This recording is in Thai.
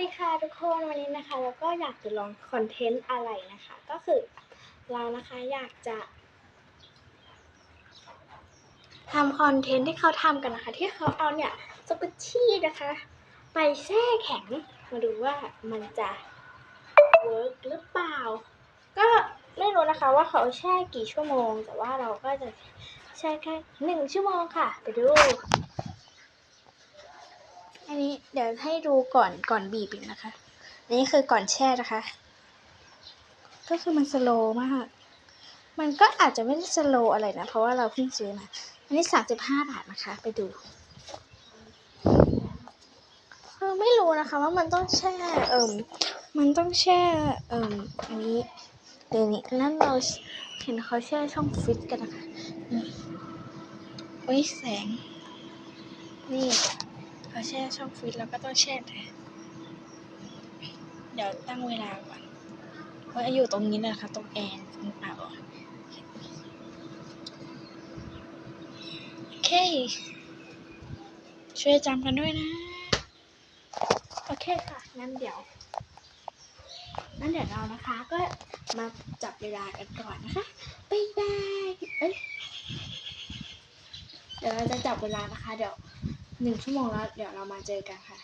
ดีค่ะทุกคนวันนี้นะคะเราก็อยากจะลองคอนเทนต์อะไรนะคะ ก็คือเรานะคะอยากจะทำคอนเทนต์ที่เขาทำกันนะคะ ที่เขาเอาเนี่ยสกุชชี่นะคะ ไปแช่แข็งมาดูว่ามันจะเวิร์กหรือเปล่า ก็ไม่รู้นะคะว่าเขาแช่กี่ชั่วโมง แต่ว่าเราก็จะแช่แค่หนึ่งชั่วโมงค่ะ ไปดู เดี๋ยวให้ดูก่อนก่อนบีบอีกนะคะอันนี้คือก่อนแช่นะคะ ก็คือมันสโลว์มาก มันก็อาจจะไม่ได้สโลว์อะไรนะ เพราะว่าเราเพิ่งซื้อมา อันนี้สามสิบห้าบาทนะคะ ไปดูเออไม่รู้นะคะว่ามันต้องแช่เอิ่มมันต้องแช่เอิ่มอันนี้เดี๋ยวนี้นั่นเราเห็นเขาแช่ช่องฟิตกันนะคะนี่โอ้ยแสง นี่ เขาแช่ช่องฟิตแล้วก็ต้องแช่นเดี๋ยวตั้งเวลาก่อนว่าอยู่ตรงนี้นะคะตรงแอร์ตรงเปล่าโอเค ช่วยจำกันด้วยนะ โอเคค่ะ งั้นเดี๋ยวงั้นเดี๋ยวเรานะคะก็มาจับเวลากันก่อนนะคะบ๊ายบายเอ้ยเดี๋ยวเราจะจับเวลานะคะ เดี๋ยว หนึ่งชั่วโมงแล้ว เดี๋ยวเรามาเจอกันค่ะ